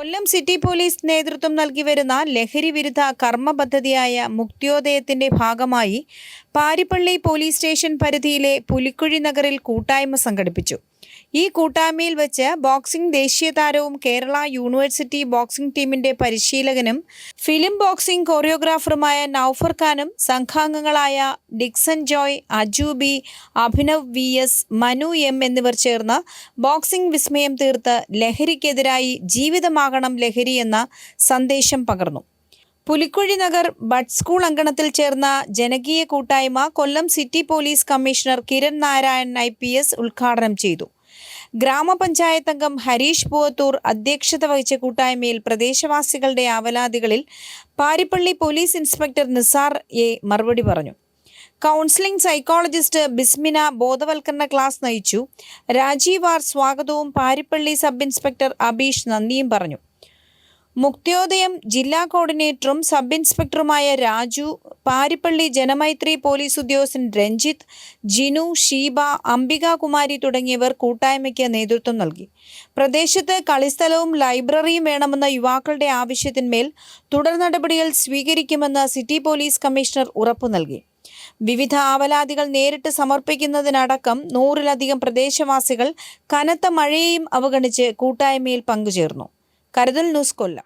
കൊല്ലം city police നേതൃത്വം നൽകി വരുന്ന ലഹരി വിരുദ്ധ കർമ്മ പദ്ധതിയായ മുക്തിയോദയത്തിന്റെ ഭാഗമായി പാരിപ്പള്ളി പോലീസ് സ്റ്റേഷൻ പരിധിയിലെ പുലിക്കുഴി നഗറിൽ കൂട്ടായ്മ സംഘടിപ്പിച്ചു. ഈ കൂട്ടായ്മയിൽ വെച്ച് ബോക്സിംഗ് ദേശീയ താരവും കേരള യൂണിവേഴ്സിറ്റി ബോക്സിംഗ് ടീമിന്റെ പരിശീലകനും ഫിലിം ബോക്സിംഗ് കൊറിയോഗ്രാഫറുമായ നൌഫർ ഖാനും സംഘാംഗങ്ങളായ Dixon Joy Ajubi Abhinav V S Manu M എന്നിവർ ചേർന്ന് ബോക്സിംഗ് വിസ്മയം തീർത്ത് ലഹരിക്കെതിരായി ജീവിതമാകണം ലഹരി എന്ന സന്ദേശം പകർന്നു. പുലിക്കുഴി നഗർ ബഡ് സ്കൂൾ അങ്കണത്തിൽ ചേർന്ന ജനകീയ കൂട്ടായ്മ Kollam city police commissioner Kiran Narayan I P S ഉദ്ഘാടനം ചെയ്തു. ഗ്രാമപഞ്ചായത്ത് അംഗം ഹരീഷ് പൂവത്തൂർ അധ്യക്ഷത വഹിച്ച കൂട്ടായ്മയിൽ പ്രദേശവാസികളുടെ ആവലാതികളിൽ Parippally police inspector Nisar A മറുപടി പറഞ്ഞു. കൗൺസിലിംഗ് സൈക്കോളജിസ്റ്റ് ബിസ്മിന ബോധവൽക്കരണ ക്ലാസ് നയിച്ചു. രാജീവ് ആർ സ്വാഗതവും പാരിപ്പള്ളി സബ് ഇൻസ്പെക്ടർ അബീഷ് നന്ദിയും പറഞ്ഞു. മുക്തിയോദയം ജില്ലാ കോർഡിനേറ്ററും സബ് ഇൻസ്പെക്ടറുമായ രാജു പാരിപ്പള്ളി ജനമൈത്രി പോലീസ് ഉദ്യോഗസ്ഥൻ രഞ്ജിത്ത് ജിനു ഷീബ അംബികാകുമാരി തുടങ്ങിയവർ കൂട്ടായ്മയ്ക്ക് നേതൃത്വം നൽകി. പ്രദേശത്ത് കളിസ്ഥലവും ലൈബ്രറിയും വേണമെന്ന യുവാക്കളുടെ ആവശ്യത്തിന്മേൽ തുടർ നടപടികൾ സ്വീകരിക്കുമെന്ന് സിറ്റി പോലീസ് കമ്മീഷണർ ഉറപ്പു നൽകി. വിവിധ ആവലാതികൾ നേരിട്ട് സമർപ്പിക്കുന്നതിനടക്കം നൂറിലധികം പ്രദേശവാസികൾ കനത്ത മഴയെയും അവഗണിച്ച് കൂട്ടായ്മയിൽ പങ്കുചേർന്നു. കരുതൽ ന്യൂസ് കൊല്ലം